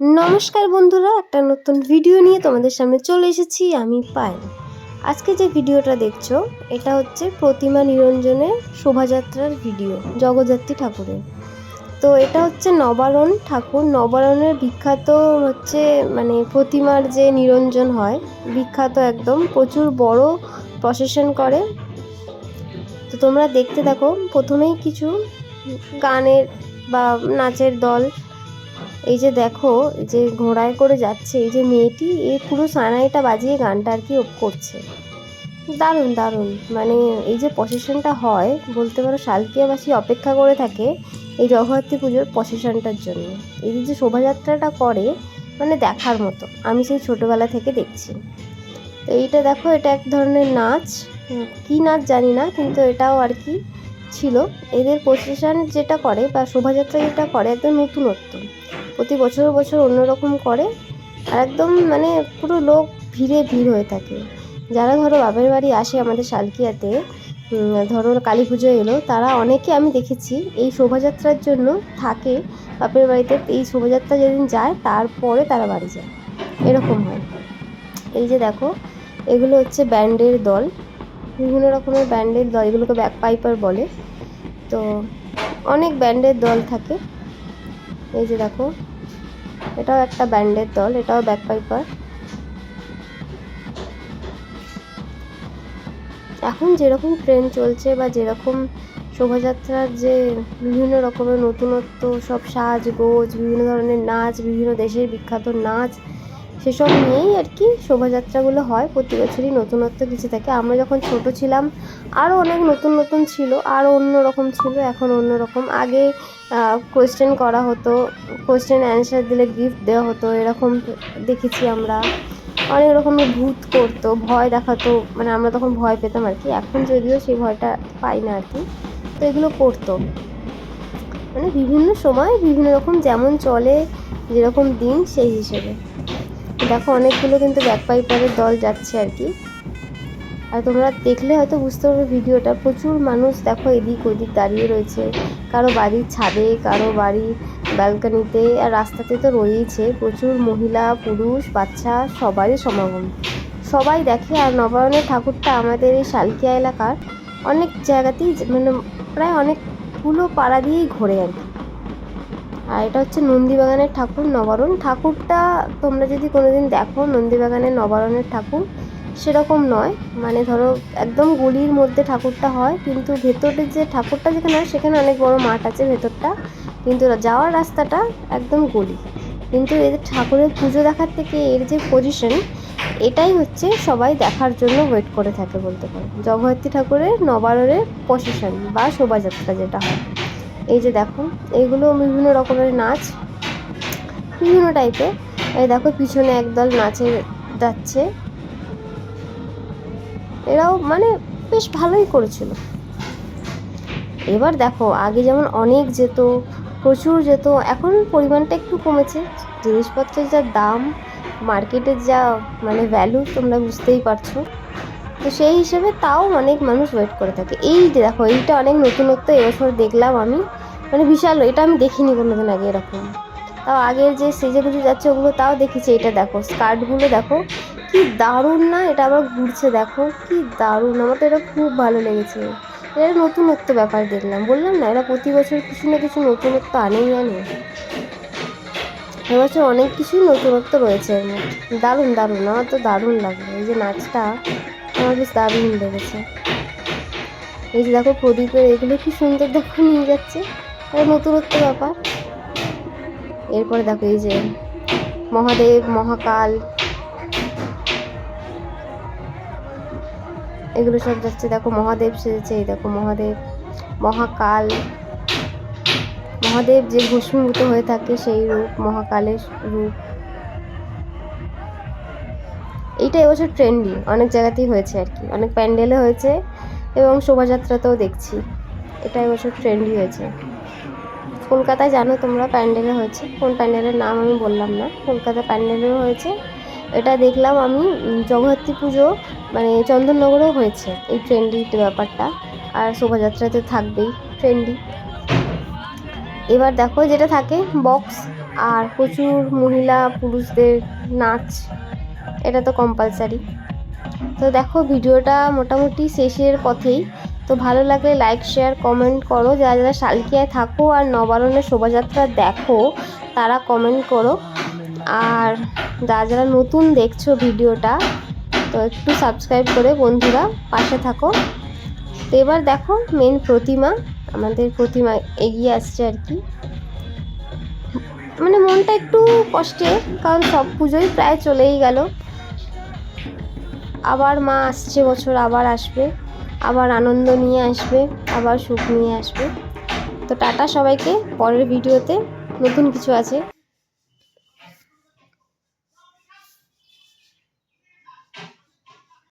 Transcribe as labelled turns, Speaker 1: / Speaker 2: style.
Speaker 1: নমস্কার বন্ধুরা, একটা নতুন ভিডিও নিয়ে তোমাদের সামনে চলে এসেছি, আমি পায়েল। আজকে যে ভিডিওটা দেখছ, এটা হচ্ছে প্রতিমা নিরঞ্জনের শোভাযাত্রার ভিডিও জগদ্ধাত্রী ঠাকুরের। তো এটা হচ্ছে নবারণ ঠাকুর। নবারণের বিখ্যাত হচ্ছে মানে প্রতিমার যে নিরঞ্জন হয়, বিখ্যাত একদম, প্রচুর বড় প্রসেশন করে। তো তোমরা দেখতে থাকো, প্রথমেই কিছু গানের বা নাচের দল এই যে দেখো যে ঘোড়ায় করে যাচ্ছে, এই যে মেয়েটি এই পুরো সানাইটা বাজিয়ে গানটা আর কি করছে। দারুণ দারুণ। মানে এই যে প্রসেশনটা হয়, বলতে পারো শালকিয়াবাসী অপেক্ষা করে থাকে এই জগদ্ধাত্রী পুজোর প্রসেশনটার জন্য। এই যে শোভাযাত্রাটা করে মানে দেখার মতো। আমি সেই ছোটোবেলা থেকে দেখছি। তো এইটা দেখো, এটা এক ধরনের নাচ। কী নাচ জানি না, কিন্তু এটাও আর কি ছিল, এদের প্রসেশন যেটা করে বা শোভাযাত্রা যেটা করে একদম নতুনত্ব। প্রতি বছর বছর অন্যরকম করে আর একদম মানে পুরো লোক ভিড়ে ভিড় হয়ে থাকে। যারা ধরো বাপের বাড়ি আসে আমাদের শালকিয়াতে ধরো কালী পুজো এলো, তারা অনেকে আমি দেখেছি এই শোভাযাত্রার জন্য থাকে বাপের বাড়িতে। এই শোভাযাত্রা যেদিন যায়, তারপরে তারা বাড়ি যায়। এরকম হয়। এই যে দেখো, এগুলো হচ্ছে ব্যান্ডের দল। বিভিন্ন রকমের ব্যান্ডের দল, এগুলোকে ব্যাক পাইপার বলে। তো অনেক ব্যান্ডের দল থাকে। এই যে দেখো, এটাও একটা ব্যান্ডের দল, এটাও ব্যাক পাইপার এখন যেরকম ট্রেন চলছে বা যেরকম শোভাযাত্রার যে বিভিন্ন রকমের নতুনত্ব, সব সাজগোজ, বিভিন্ন ধরনের নাচ, বিভিন্ন দেশের বিখ্যাত নাচ সেসব নিয়েই আর কি শোভাযাত্রাগুলো হয়। প্রতি বছরই নতুনত্ব কিছু থাকে। আমরা যখন ছোট ছিলাম আরও অনেক নতুন নতুন ছিল আরও অন্য রকম ছিল, এখন অন্য রকম। আগে কোয়েশ্চেন করা হতো কোয়েশ্চেন অ্যান্সার দিলে গিফট দেওয়া হতো, এরকম দেখেছি আমরা। অনেক রকমের ভূত করতো, ভয় দেখাতো মানে আমরা তখন ভয় পেতাম আর কি। এখন যদিও সেই ভয়টা পাই না আর কি। তো এগুলো করতো। মানে বিভিন্ন সময় বিভিন্ন রকম যেমন চলে, যেরকম দিন, সেই হিসেবে। দেখো, অনেকগুলো কিন্তু ব্যাক পাইপারের দল যাচ্ছে আর কি। আর তোমরা দেখলে হয়তো বুঝতে পারবে ভিডিওটা, প্রচুর মানুষ দেখো এদিক ওদিক দাঁড়িয়ে রয়েছে। কারও বাড়ির ছাদে, কারও বাড়ির ব্যালকানিতে আর রাস্তাতে তো রয়েইছে প্রচুর মহিলা, পুরুষ, বাচ্চা, সবারই সমাগম। সবাই দেখে, আর নবায়নের ঠাকুরটা আমাদের এই শালকিয়া এলাকার অনেক জায়গাতেই মানে প্রায় অনেকগুলো পাড়া দিয়েই ঘোরে আর কি। আর এটা হচ্ছে নন্দীবাগানের ঠাকুর নবারণ। ঠাকুরটা তোমরা যদি কোনোদিন দেখো, নন্দীবাগানের নবারণের ঠাকুর, সেরকম নয়। মানে ধরো একদম গলির মধ্যে ঠাকুরটা হয়, কিন্তু ভেতরের যে ঠাকুরটা যেখানে হয়, সেখানে অনেক বড় মাঠ আছে ভেতরটা। কিন্তু যাওয়ার রাস্তাটা একদম গলি। কিন্তু এদের ঠাকুরের পুজো দেখার থেকে এর যে পজিশন এটাই হচ্ছে সবাই দেখার জন্য ওয়েট করে থাকে বলতে পারো। জগদ্ধাত্রী ঠাকুরের নবারণের প্রসেশন বা শোভাযাত্রা যেটা হয়। এই যে দেখো এইগুলো বিভিন্ন রকমের নাচ, বিভিন্ন টাইপের এই দেখো, পিছনে একদল নাচে যাচ্ছে। এরাও মানে বেশ ভালোই করেছিল। এবার দেখো, আগে যেমন অনেক যেত, প্রচুর যেত, এখন পরিমাণটা একটু কমেছে। জিনিসপত্রের যা দাম মার্কেটের যা মানে ভ্যালু তোমরা বুঝতেই পারছ। তো সেই হিসেবে তাও অনেক মানুষ ওয়েট করে থাকে। এই যে দেখো, এইটা অনেক নতুনত্ব, এবছর দেখলাম আমি। মানে বিশাল, এটা আমি দেখিনি কোনো দিন আগে এরকম। তাও আগের যে সেজে গুজে যাচ্ছে, ওগুলো তাও দেখেছি, এটা দেখো। স্কার্টগুলো দেখো, কি দারুণ না, এটা আবার ঘুরছে, দেখো। কি দারুণ, আমার তো এটা খুব ভালো লেগেছে। এটা নতুনত্ব ব্যাপার দেখলাম। বললাম না, এরা প্রতি বছর কিছু না কিছু নতুনত্ব আনেই, আনে। এবছর অনেক কিছুই নতুনত্ব রয়েছে দারুণ দারুণ, আমার তো দারুণ লাগল। এই যে নাচটা আমার বেশ দারুণ লেগেছে। এই যে দেখো প্রদীপের এগুলো কি সুন্দর দেখো নিয়ে যাচ্ছে। নতুনত্ব ব্যাপার। এরপরে দেখো এই যে মহাদেব, মহাকাল। এগুলো সব যাচ্ছে, দেখো মহাদেব সেজেছে, এই দেখো মহাদেব, মহাকাল। মহাদেব যে ভস্মীভূত হয়ে থাকে সেই রূপ, মহাকালের রূপ। এইটা এবছর ট্রেন্ডি অনেক জায়গাতেই হয়েছে আর কি। অনেক প্যান্ডেলে হয়েছে এবং শোভাযাত্রাতেও দেখছি। এটা এবছর ট্রেন্ডি হয়েছে। কলকাতায় জানো তোমরা প্যান্ডেলে হয়েছে? কোন প্যান্ডেলের নাম আমি বললাম না। কলকাতা প্যান্ডেলেও হয়েছে। এটা দেখলাম আমি জগদ্ধাত্রী পুজো মানে চন্দননগরেও হয়েছে এই ট্রেন্ডি ব্যাপারটা। আর শোভাযাত্রাতে থাকবেই ট্রেন্ডি এবার দেখো যেটা থাকে বক্স আর প্রচুর মহিলা, পুরুষদের নাচ। এটা তো কম্পালসারি তো দেখো, ভিডিওটা মোটামুটি শেষের পথেই। তো ভালো লাগলে লাইক শেয়ার কমেন্ট করো। যারা যারা শালকিয়ায় থাকো আর নবারণের শোভাযাত্রা দেখো, তারা কমেন্ট করো। আর যারা যারা নতুন দেখছ ভিডিওটা, তো একটু সাবস্ক্রাইব করে বন্ধুরা পাশে থাকো। তো এবার দেখো মেন প্রতিমা, আমাদের প্রতিমা এগিয়ে আসছে আর কি। মানে মনটা একটু কষ্টে, কারণ সব পুজোই প্রায় চলেই গেল। আবার মা আসছে, বছর আবার আসবে, আবার আনন্দ নিয়ে আসবে, আবার সুখ নিয়ে আসবে। তো টাটা সবাইকে, পরের ভিডিওতে নতুন কিছু আছে।